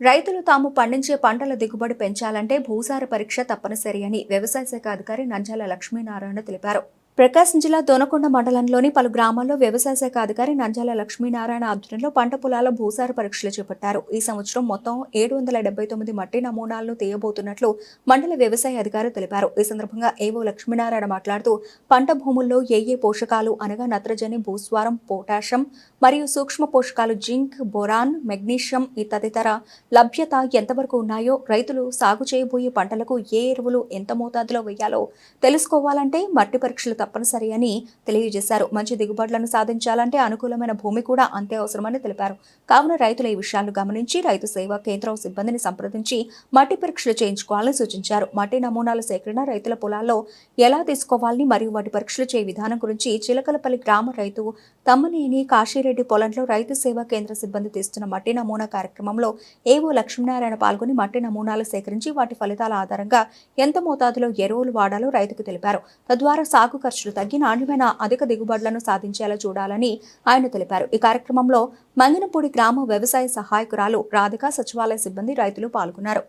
రైతులు తాము పండించే పంటల దిగుబడి పెంచాలంటే భూసార పరీక్ష తప్పనిసరి అని వ్యవసాయ శాఖ అధికారి నంజాల లక్ష్మీనారాయణ తెలిపారు. ప్రకాశం జిల్లా దోనకొండ మండలంలోని పలు గ్రామాల్లో వ్యవసాయ శాఖ అధికారి నంజాల లక్ష్మీనారాయణ ఆధ్వర్యంలో పంట పొలాల భూసార పరీక్షలు చేపట్టారు. ఈ సంవత్సరం మొత్తం ఏడు వందల డెబ్బై తొమ్మిది మట్టి నమూనాలను తీయబోతున్నట్లు మండల వ్యవసాయ అధికారి తెలిపారు. ఈ సందర్భంగా ఏవో లక్ష్మీనారాయణ మాట్లాడుతూ పంట భూముల్లో ఏ ఏ పోషకాలు అనగా నత్రజని భూస్వారం పొటాషియం మరియు సూక్ష్మ పోషకాలు జింక్ బొరాన్ మెగ్నీషియం ఈ తదితర లభ్యత ఎంతవరకు ఉన్నాయో రైతులు సాగు చేయబోయే పంటలకు ఏ ఎరువులు ఎంత మోతాదులో వేయాలో తెలుసుకోవాలంటే మట్టి పరీక్షలు తప్పనిసరి అని తెలియజేశారు. మంచి దిగుబడులను సాధించాలంటే అనుకూలమైన భూమి కూడా అంతే అవసరమని తెలిపారు. కావున రైతులు ఈ విషయాలను గమనించి రైతు సేవా కేంద్రం సిబ్బందిని సంప్రదించి మట్టి పరీక్షలు చేయించుకోవాలని సూచించారు. మట్టి నమూనాల సేకరణ రైతుల పొలాల్లో ఎలా తీసుకోవాలని మరియు వాటి పరీక్షలు చేయ విధానం గురించి చిలకలపల్లి గ్రామ రైతు తమ్మనేని కాశీరెడ్డి పొలంలో రైతు సేవా కేంద్ర సిబ్బంది తీస్తున్న మట్టి నమూనా కార్యక్రమంలో ఏవో లక్ష్మీనారాయణ పాల్గొని మట్టి నమూనాలు సేకరించి వాటి ఫలితాల ఆధారంగా ఎంత మోతాదులో ఎరువులు వాడాలో రైతుకు తెలిపారు. తద్వారా సాగు ఖర్చులు తగ్గి నాణ్యమైన అధిక దిగుబడులను సాధించేలా చూడాలని ఆయన తెలిపారు. ఈ కార్యక్రమంలో మంగినపూడి గ్రామ వ్యవసాయ సహాయకురాలు రాధిక సచివాలయ సిబ్బంది రైతులు పాల్గొన్నారు.